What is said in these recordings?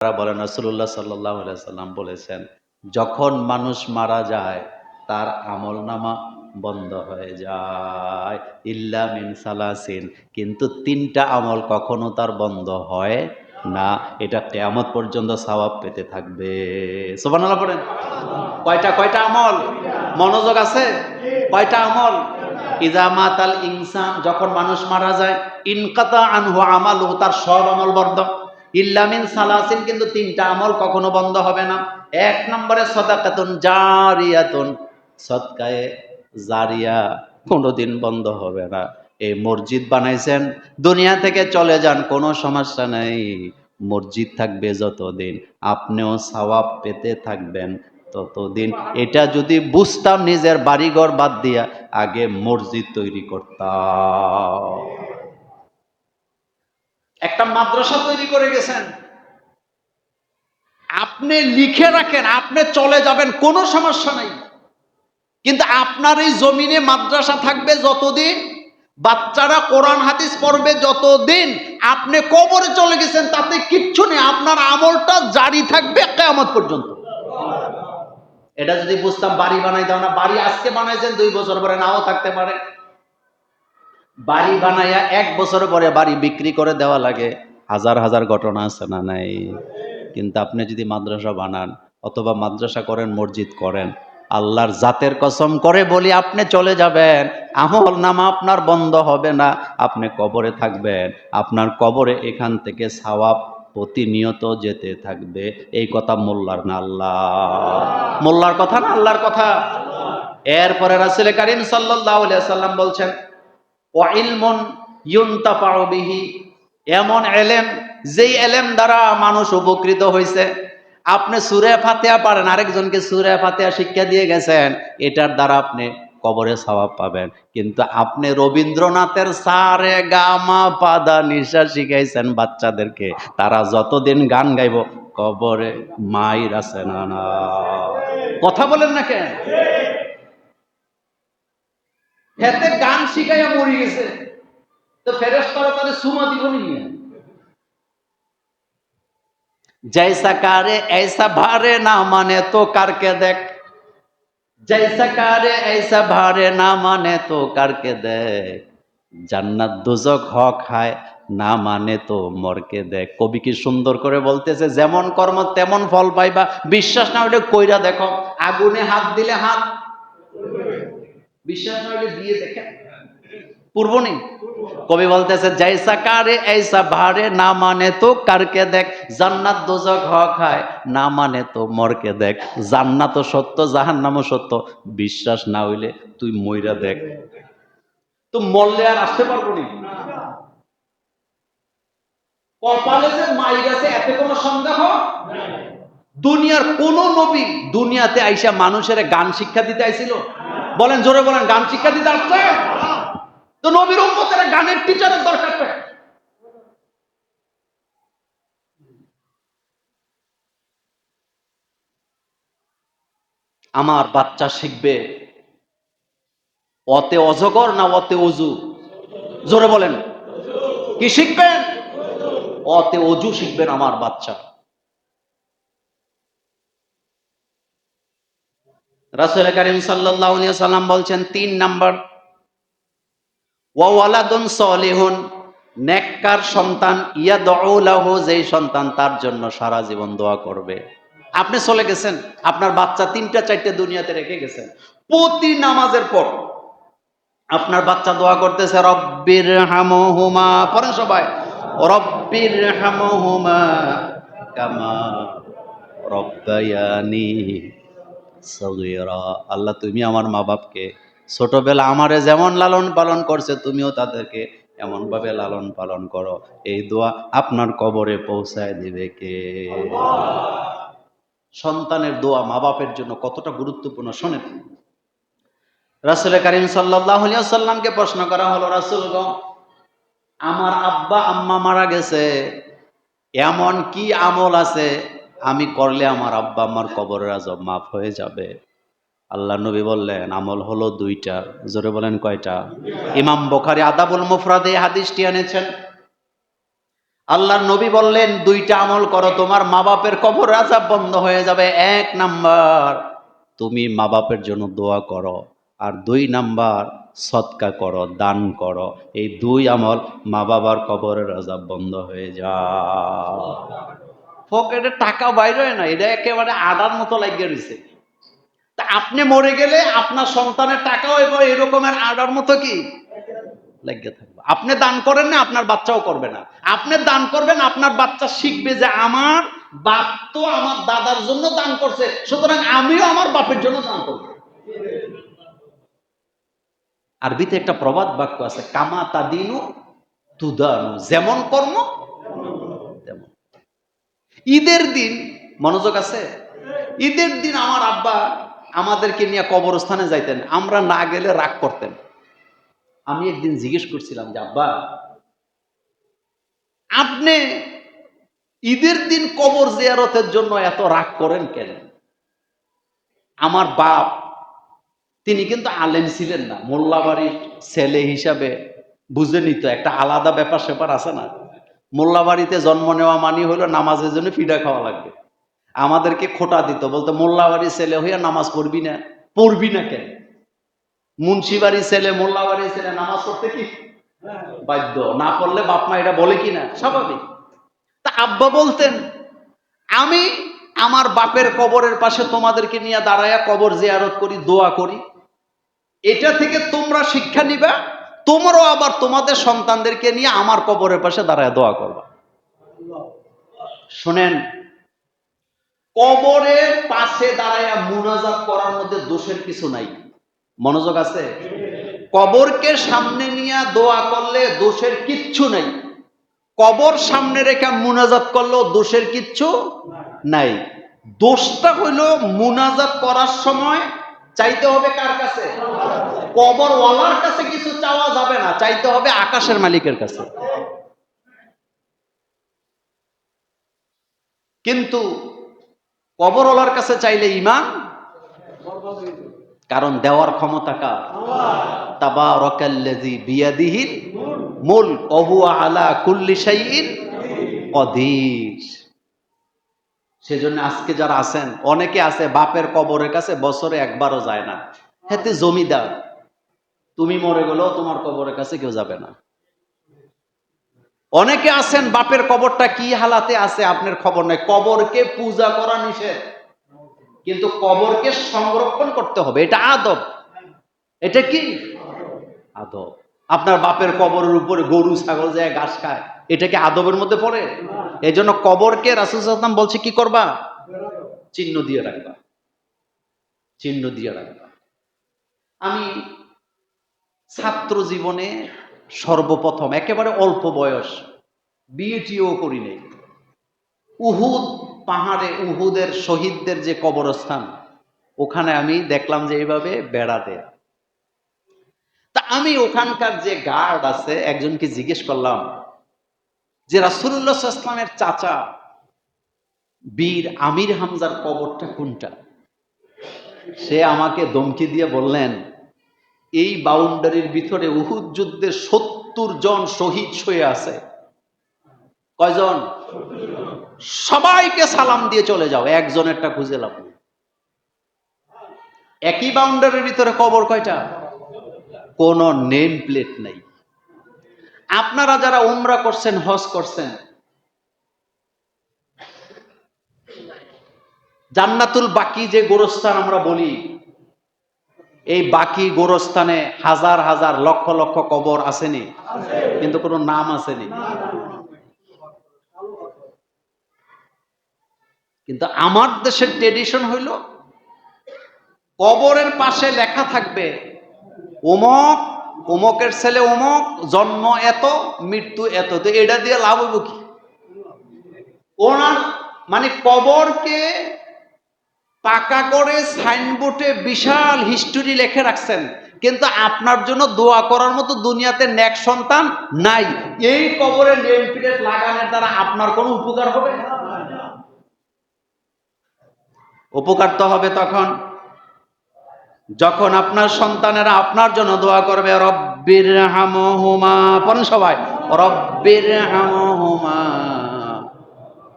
তারা বলেন রসুল্লাহ সাল্লাহ সাল্লাম বলেছেন, যখন মানুষ মারা যায়, তার আমল নামা বন্ধ হয়ে যায়, ইল্লা মিন সালাসিন। কিন্তু তিনটা আমল কখনো তার বন্ধ হয় না। এটা কেয়ামত পর্যন্ত সওয়াব পেতে থাকবে। সোবানাল্লাহ পড়েন। কয়টা কয়টা আমল? মনোযোগ আছে? কয়টা আমল? ইজা মাতাল ইনসান, যখন মানুষ মারা যায়, ইনকাতা আনহু আমালু তার সব আমল বন্ধ। ইল্লামিন সালাসিন, কিন্তু তিনটা আমল কখনো বন্ধ হবে না। এক নম্বরে সদাকাতুন জারিয়াতুন, সদকায়ে জারিয়া কোনোদিন বন্ধ হবে না। এই মসজিদ বানাইছেন, দুনিয়া থেকে চলে যান, কোনো সমস্যা নেই। মসজিদ থাকবে যতদিন, আপনিও সওয়াব পেতে থাকবেন ততদিন। এটা যদি বুঝতাম নিজের বাড়িঘর বাদ দিয়া, আগে মসজিদ তৈরি করতাম। একটা মাদ্রাসা তৈরি করে গেছেন। আপনি লিখে রাখেন, আপনি চলে যাবেন, কোনো সমস্যা নাই। কিন্তু আপনার এই জমিনে মাদ্রাসা থাকবে যতদিন, বাচ্চারা কোরআন, হাদিস পড়বে যতদিন, আপনি কবরে চলে গেছেন, তাতে কিচ্ছু নেই। আপনার আমলটা জারি থাকবে কেয়ামত পর্যন্ত। এটা যদি বুঝতাম, বাড়ি বানাই দাও না। বাড়ি আজকে বানাইছেন, দুই বছর পরে নাও থাকতে পারে। বাড়ি বানাইয়া এক বছর পরে বাড়ি বিক্রি করে দেওয়া লাগে। হাজার হাজার ঘটনা আছে না নাই? কিন্তু আপনি যদি মাদ্রাসা বানান অথবা মাদ্রাসা করেন, মসজিদ করেন, আল্লাহর জাতের কসম করে বলি আপনি চলে যাবেন। আমল নামা আপনার বন্ধ হবে না। আপনি কবরে থাকবেন। আপনার কবরে এখান থেকে সাওয়াব প্রতিনিয়ত যেতে থাকবে। এই কথা মোল্লার না আল্লাহ। মোল্লার কথা না আল্লাহর কথা? এরপরে রাসুল করিম সাল্লাহ সাল্লাম বলছেন ওয়াইলমন ইউনতাফাউ বিহি। এমন এলেম, যেই এলেম দ্বারা মানুষ উপকৃত হয়েছে আপনি সুরে ফাতেয়া পারেন, আরেকজনকে সুরে ফাতেয়া শিক্ষা দিয়ে গেছেন, এটার দ্বারা আপনি কবরে সওয়াব পাবেন। কিন্তু আপনি রবীন্দ্রনাথের সারে গামা পাদা নিশা শিখাইছেন বাচ্চাদেরকে, তারা যতদিন গান গাইব, কবরে মাইর আছে না। কথা বলেন না কেন? হেতে গান শিখাইয়া মরি গেছে তো ফেরেস তারা তাদের সুমা দিব নিয়ে जैसा कारे ऐसा भारे ना माने तो करके देख जैसा कारे ऐसा भारे ना माने तो करके देख জান্নাত দুজক হক খায় না মানে তো মরকে দেখ কবি কি সুন্দর করে বলতেছে যেমন কর্ম তেমন ফল পাইবা বিশ্বাস না হলে কইরা দেখো আগুনে হাত দিলে হাত বিশ্বাস দেখেন। পূর্ব নেই। কবি বলতেছে কারে ऐसा ভারে, না মানে তো কারকে দেখ। জান্নাত দোজক না মানে তো মরকে দেখ। জান্নাত সত্য সত্য। বিশ্বাস না হইলে তুই মইরা দেখ। তো মরলে আর আসতে পারব নি। কপালে যে মাই গেছে এতে কোনো সন্দেহ? দুনিয়ার কোন নবী দুনিয়াতে আইসা মানুষের গান শিক্ষা দিতে আইছিল? বলেন, জোরে বলেন, গান শিক্ষা দিতে আসছে? তো নবীর উম্মতের গানের টিচারের দরকার আমার বাচ্চা শিখবে অতে অজগর না অতে অজু? জোরে বলেন। কি শিখবেন? অতে অজু শিখবেন আমার বাচ্চা। রাসুল করিম সাল্লাম বলছেন তিন নাম্বার ওয়ালাদুন সলিহুন, নেককার সন্তান ইয়া দৌলাহ যেই সন্তান তার জন্য সারা জীবন দোয়া করবে। আপনি চলে গেছেন, আপনার বাচ্চা তিনটা চারটে দুনিয়াতে রেখে গেছেন। প্রতি নামাজের পর আপনার বাচ্চা দোয়া করতেছে, রব্বির হামহুমা পড়েন সবাই, রব্বির হামহুমা কামা রব্বায়ানি সগীরা, আল্লাহ তুমি আমার মা বাপকে ছোটবেলা আমারে যেমন লালন পালন করছে, তুমিও তাদেরকে এমন ভাবে লালন পালন করো। এই দোয়া আপনার কবরে পৌঁছায় দিবে কে? সন্তানের দোয়া মা বাপের জন্য কতটা গুরুত্বপূর্ণ শোনেন। রাসুল করিম সাল্লাহ সাল্লামকে প্রশ্ন করা হলো রাসুল আমার আব্বা আম্মা মারা গেছে, এমন কি আমল আছে আমি করলে আমার আব্বা আমার কবরের আজব মাফ হয়ে যাবে। আল্লাহ নবী বললেন, আমল হলো দুইটা। জোরে বলেন কয়টা? ইমাম বোখারি আদাবুল মুফরাদে হাদিসটি এনেছেন। আল্লাহর নবী বললেন, দুইটা আমল করো, তোমার মা বাপের কবর আজাব বন্ধ হয়ে যাবে। এক নাম্বার, তুমি মা বাপের জন্য দোয়া করো। আর দুই নাম্বার সৎকা করো, দান করো। এই দুই আমল মা বাবার কবরের আজাব বন্ধ হয়ে যায় পকেটে টাকা বাইরে হয় না, এটা একেবারে আডার মতো লাগিয়ে রয়েছে। তা আপনি মরে গেলে আপনার সন্তানের টাকাও এবার এরকমের আডার মতো কি? লাগিয়ে থাকবে। আপনি দান করেন না, আপনার বাচ্চাও করবে না। আপনি দান করবেন, আপনার বাচ্চা শিখবে যে আমার বাপ তো আমার দাদার জন্য দান করছে, সুতরাং আমিও আমার বাপের জন্য দান করব। আরবিতে একটা প্রবাদ বাক্য আছে, কামা তাদিনু তুদানু। যেমন কর্ম ঈদের দিন, মনোযোগ আছে? ঈদের দিন আমার আব্বা আমাদেরকে নিয়ে কবরস্থানে যাইতেন, আমরা না গেলে রাগ করতেন। আমি একদিন জিজ্ঞেস করছিলাম যে, আব্বা, আপনি ঈদের দিন কবর জিয়ারতের জন্য এত রাগ করেন কেন? আমার বাপ, তিনি কিন্তু আলেম ছিলেন না, মোল্লাবাড়ির ছেলে হিসাবে বুঝে নিত, একটা আলাদা ব্যাপার স্যাপার আছে না? মোল্লাবাড়িতে জন্ম নেওয়া মানি হলো নামাজের জন্য ফিডা খাওয়া লাগবে। আমাদেরকে খোটা দিত, বলতে, মোল্লাবাড়ির ছেলে হইয়া নামাজ পড়বি না পড়বি না কেন? মুন্সিবাড়ির ছেলে, মোল্লাবাড়ির ছেলে নামাজ পড়তে কি বাধ্য? না পড়লে বাপ মা এটা বলে কি না স্বাভাবিক। তা আব্বা বলতেন, আমি আমার বাপের কবরের পাশে তোমাদেরকে নিয়ে দাঁড়ায়া কবর জিয়ারত করি, দোয়া করি। এটা থেকে তোমরা শিক্ষা নিবা তোমরাও আবার তোমাদের সন্তানদেরকে নিয়ে আমার কবরের পাশে দাঁড়ায় দোয়া করবা। শোনেন, কবরের পাশে দাঁড়ায় মুনাজাত করার মধ্যে দোষের কিছু নাই। মনোযোগ আছে? কবরকে সামনে নিয়ে দোয়া করলে দোষের কিচ্ছু নাই। কবর সামনে রেখে মুনাজাত করলেও দোষের কিচ্ছু নাই। দোষটা হইল মুনাজাত করার সময় চাইতে হবে কার কাছে? কবর ওয়ালার কাছে কিছু চাওয়া যাবে না, চাইতে হবে আকাশের মালিকের কাছে। কিন্তু কবরওয়ালার কাছে চাইলে ইমান কারণ দেওয়ার ক্ষমতা কার? তাবারাকাল্লাযী বিয়াদিহিল মুলক ওয়া হুয়া আলা কুল্লি শাইইন কদির। সেজন্য আজকে যারা আছেন, অনেকে আছে বাপের কবরের কাছে বছরে একবারও যায় না। হেতে জমিদার। তুমি মরে গেলেও তোমার কবরের কাছে কেউ যাবে না। অনেকে আছেন বাপের কবরটা কি হালাতে আছে আপনার খবর নেই। কবরকে পূজা করা নিষেধ। কিন্তু কবরকে সংরক্ষণ করতে হবে। এটা আদব। এটা কি? আদব। আপনার বাপের কবরের উপরে গরু, ছাগল যায়, ঘাস খায়। এটা কি আদবের মধ্যে পড়ে? এই জন্য কবরকে রাসুল সাল্লাম বলছে, কি করবা? চিহ্ন দিয়ে রাখবা। চিহ্ন দিয়ে রাখবা। আমি ছাত্র জীবনে সর্বপ্রথম, একেবারে অল্প বয়স বিয়েটিও করি নেই। উহুদ, পাহাড়ে উহুদের শহীদদের যে কবরস্থান, ওখানে আমি দেখলাম যে এইভাবে বেড়া দেয়। তা আমি ওখানকার যে গার্ড আছে, একজনকে জিজ্ঞেস করলাম যে রাসুল্লাহ ইসলামের চাচা বীর আমির হামজার কবরটা কোনটা? সে আমাকে ধমকি দিয়ে বললেন, এই বাউন্ডারির ভিতরে উহুদ যুদ্ধের সত্তর জন শহীদ শুয়ে আছে। কয়জন? সবাইকে সালাম দিয়ে চলে যাও, একজনেরটা খুঁজে লাভ একই বাউন্ডারির ভিতরে কবর কয়টা? কোনো নেম প্লেট নেই। আপনারা যারা উমরা করছেন, হজ করছেন, জান্নাতুল বাকি যে গোরস্থান আমরা বলি, এই বাকি গোরস্থানে হাজার হাজার লক্ষ লক্ষ কবর আসেনি, কিন্তু কোনো নাম আসেনি। কিন্তু আমার দেশের ট্রেডিশন হইল, কবরের পাশে লেখা থাকবে অমক অমকের ছেলে অমক জন্ম এত, মৃত্যু এত। তো এটা দিয়ে লাভ হইব কি? ওনার মানে কবরকে পাকা করে সাইনবোর্ডে বিশাল হিস্টোরি লেখে রাখছেন। কিন্তু আপনার জন্য দোয়া করার মতো দুনিয়াতে নেক সন্তান নাই। এই কবরে নেম প্লেট লাগানোর দ্বারা আপনার কোনো উপকার হবে? উপকার তো হবে তখন। যখন আপনার সন্তানেরা আপনার জন্য দোয়া করবে, রব্বির হামহুমা, পড়েন সবাই, রব্বির হামহুমা,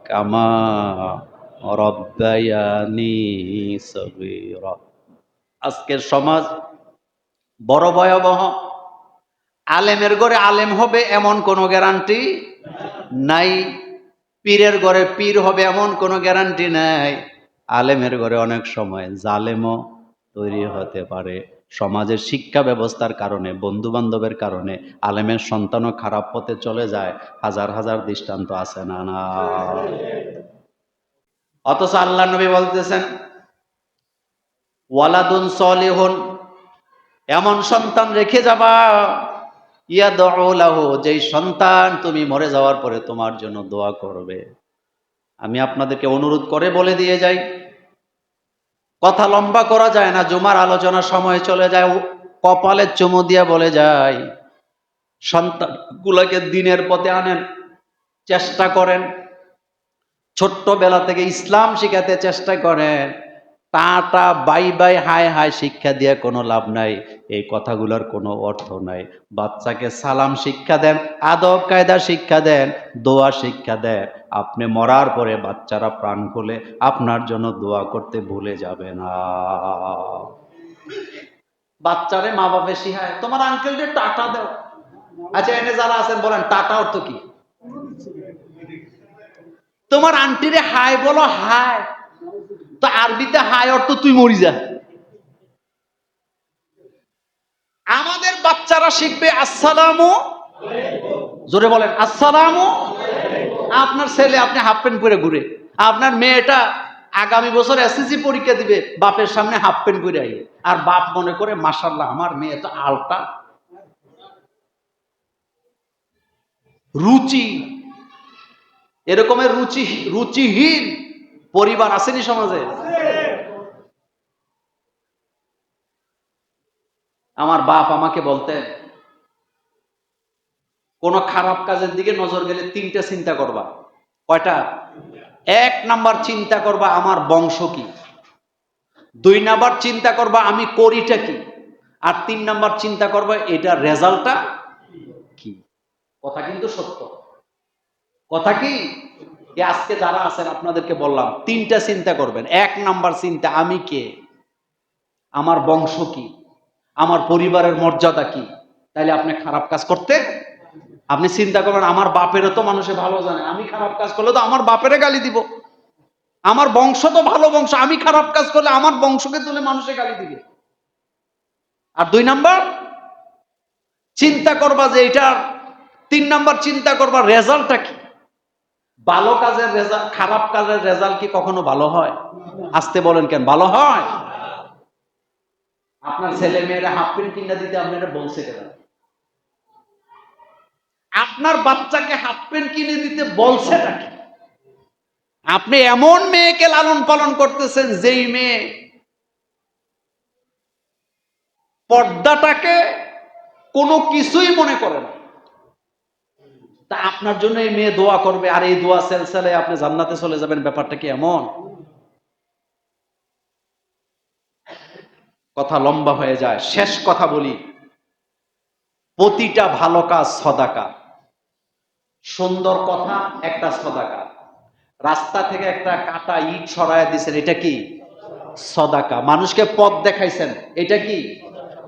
কামা রব্বায়ানি সগীরা। আজকের সমাজ বড় ভয়াবহ। আলেমের ঘরে আলেম হবে এমন কোনো গ্যারান্টি নাই। পীরের ঘরে পীর হবে এমন কোনো গ্যারান্টি নাই। আলেমের ঘরে অনেক সময় জালেমও তৈরি হতে পারে। সমাজের শিক্ষা ব্যবস্থার কারণে বন্ধু বান্ধবের কারণে, আলেমের সন্তানও খারাপ পথে চলে যায়। হাজার হাজার দৃষ্টান্ত আছে না না। অথচ আল্লাহ নবী বলতেছেন, ওয়ালাদুন সলিহুন এমন সন্তান রেখে যাবা ইয়া দলাহ যেই সন্তান তুমি মরে যাওয়ার পরে তোমার জন্য দোয়া করবে। আমি আপনাদেরকে অনুরোধ করে বলে দিয়ে যাই। কথা লম্বা করা যায় না, জুমার আলোচনা সময় চলে যায় কপালের কপালে চুমু দিয়া বলে যায়। সন্তানগুলোকে দিনের পথে আনেন, চেষ্টা করেন। ছোট্টবেলা থেকে ইসলাম শিখাতে চেষ্টা করেন। টাটা বাই বাই হাই হাই শিক্ষা দিয়ে কোনো লাভ নাই। এই কথাগুলোর কোনো অর্থ নাই। বাচ্চাকে সালাম শিক্ষা দেন, আদব কায়দা শিক্ষা দেন, দোয়া শিক্ষা দেন। আপনি মরার পরে বাচ্চারা প্রাণ খুলে আপনার জন্য দোয়া করতে ভুলে যাবে না। বাচ্চারে মা বাপে শিখায়, তোমার আঙ্কেলকে টাটা দাও। আচ্ছা এনে যারা আছেন বলেন, টাটা অর্থ কি? তোমার আন্টিরে হাই বলো হাই তো আরবিতে হাই অর্থ তুই মরি যা। আমাদের বাচ্চারা শিখবে আসসালামু জোরে বলেন, আসসালামু আপনার ছেলে আপনি হাফ প্যান্ট পরে ঘুরে, আপনার মেয়েটা আগামী বছর এসএসসি পরীক্ষা দিবে, বাপের সামনে হাফ প্যান্ট পরে আইয়ে আর বাপ মনে করে মাসাল্লাহ আমার মেয়ে তো আলটা রুচি, এরকমের রুচি, রুচিহীন পরিবার আসেনি সমাজে? আমার বাপ আমাকে বলতেন, কোন খারাপ কাজের দিকে নজর গেলে তিনটা চিন্তা করবা। কয়টা? এক নাম্বার চিন্তা করবা আমার বংশ কি? দুই নাম্বার চিন্তা করবা আমি করিটা কি? আর তিন নাম্বার চিন্তা করবা এটা রেজাল্টটা কি? কথা কিন্তু সত্য। কথা কি? আজকে যারা আছেন, আপনাদেরকে বললাম, তিনটা চিন্তা করবেন। এক নাম্বার চিন্তা, আমি কে? আমার বংশ কি? আমার পরিবারের মর্যাদা কি? তাইলে আপনি খারাপ কাজ করতে আপনি চিন্তা করবেন, আমার বাপেরও তো মানুষে ভালো জানে। আমি খারাপ কাজ করলে তো আমার বাপেরে গালি দিব। আমার বংশ তো ভালো বংশ, আমি খারাপ কাজ করলে আমার বংশকে তুলে মানুষে গালি দিবে। আর দুই নাম্বার, চিন্তা করবা যে এটার, তিন নাম্বার চিন্তা করবা রেজাল্টটা কি? ভালো কাজের রেজাল্ট, খারাপ কাজের রেজাল্ট কি কখনো ভালো হয়? আসতে বলেন কেন, ভালো হয়? আপনার ছেলে মেয়েরা হাফ প্যান্ট কিনা দিতে আপনারা বলছে কেন? আপনার বাচ্চাকে হাফ প্যান্ট কিনে দিতে বলছে নাকি আপনি এমন মেয়েকে লালন পালন করতেছেন যেই মেয়ে পর্দাটাকে কোনো কিছুই মনে করে না। তা আপনার জন্য এই মেয়ে দোয়া করবে, আর এই দোয়া সেলসেলে আপনি জান্নাতে চলে যাবেন, ব্যাপারটা কি এমন? কথা লম্বা হয়ে যায়, শেষ কথা বলি। প্রতিটা ভালো কাজ সদাকা। সুন্দর কথা, একটা সদাকা। রাস্তা থেকে একটা কাটা ইট সরায় দিছেন, এটা কি? সদাকা। মানুষকে পথ দেখাইছেন, এটা কি?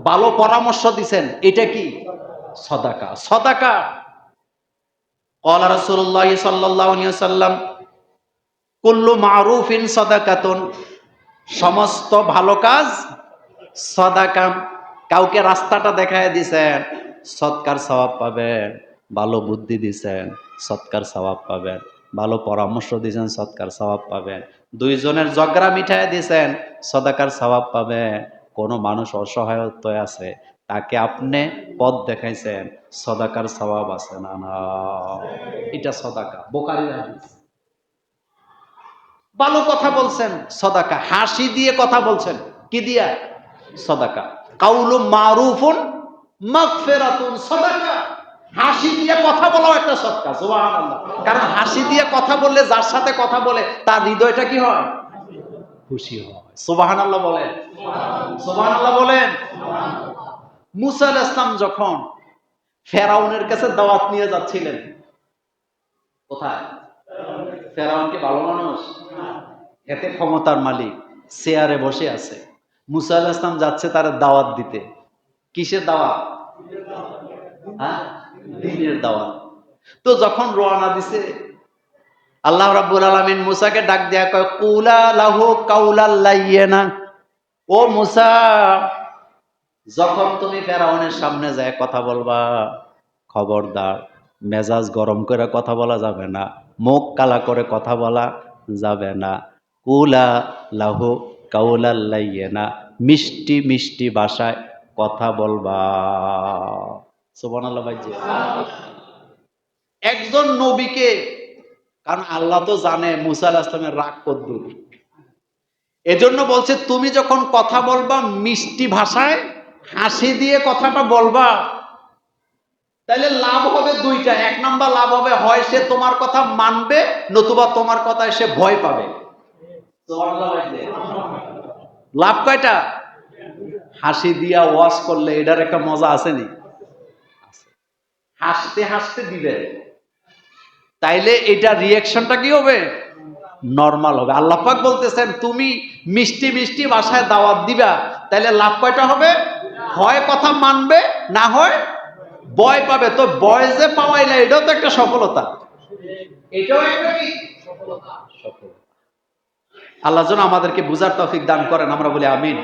ভালো পরামর্শ দিছেন, এটা কি? সদাকা। সদাকা قال رسول الله صلى الله عليه وسلم কুল্লু মারুফিন সদাকাতুন সমস্ত ভালো কাজ সদাকাম কাউকে রাস্তাটা দেখায় দিছেন সৎকার সওয়াব পাবেন ভালো বুদ্ধি দিছেন সৎকার সওয়াব পাবেন ভালো পরামর্শ দিছেন সৎকার সওয়াব পাবেন দুইজনের জগরা মিঠাই দিছেন সদাকার সওয়াব পাবেন কোনো মানুষ অসহায়ত্বয় আছে তাকে আপনি পথ দেখাইছেন, সদাকার সওয়াব আছে না না? এটা সদাকা, বোকারি ভালো কথা বলছেন, সদাকা। হাসি দিয়ে কথা বলছেন, কি দিয়া? সদাকা। কাউলু মারুফুন, মাগফিরাতুন, সদাকা। হাসি দিয়ে কথা বলাও একটা সদকা সুবহানাল্লাহ। কারণ হাসি দিয়ে কথা বললে, যার সাথে কথা বলে, তার হৃদয়টা কি হয়? খুশি হয়। সুবহানাল্লাহ বলেন। সুবহানাল্লাহ বলেন। মুসা আলাইহিস ইসলাম যখন ফেরাউনের কাছে দাওয়াত নিয়ে যাচ্ছিলেন, কোথায়? ফেরাউন কি ভালো মানুষ? এতে ক্ষমতার মালিক, চেয়ারে বসে আছে। মুসা আল্লাহ ইসলাম যাচ্ছে তার দাওয়াত দিতে। কিসের দাওয়াত? হ্যাঁ? দিনের দাওয়াত। তো যখন রওনা দিছে, আল্লাহ রাব্বুল আলামিন মুসাকে ডাক দেয়া কয়, কুলা লাহু কাউলাল লাইয়িনা ও মুসা যখন তুমি ফেরাউনের সামনে যায় কথা বলবা, খবরদার, মেজাজ গরম করে কথা বলা যাবে না, মুখ কালা করে কথা বলা যাবে না। কুলা লাহু কাউলাল লাইয়িনা, মিষ্টি মিষ্টি ভাষায় কথা বলবা। সুবহানাল্লাহ ভাইজি। একজন নবীকে, কারণ আল্লাহ তো জানে, মুসা আলাহিস ইসলামের রাগ কদ্দুর এজন্য বলছে, তুমি যখন কথা বলবা মিষ্টি ভাষায় হাসি দিয়ে কথাটা বলবা। তাহলে লাভ হবে দুইটা। এক নাম্বার লাভ হবে, হয় সে তোমার কথা মানবে, নতুবা তোমার কথায় সে ভয় পাবে। লাভ কয়টা? হাসি দিয়া ওয়াশ করলে এটার একটা মজা আসেনি হাসতে হাসতে দিবে। তাইলে এটা রিয়াকশনটা কি হবে? নর্মাল হবে। আল্লাহ পাক বলতেছেন, তুমি মিষ্টি মিষ্টি ভাষায় দাওয়াত দিবা, তাইলে লাভ কয়টা হবে? হয় কথা মানবে না হয় বয় পাবে। তো বয় যে পাওয়াই না এটাও তো একটা সফলতা। এটাও একটা কি? সফলতা। আল্লাহ যেন আমাদেরকে বুঝার তফিক দান করেন আমরা বলি আমিন।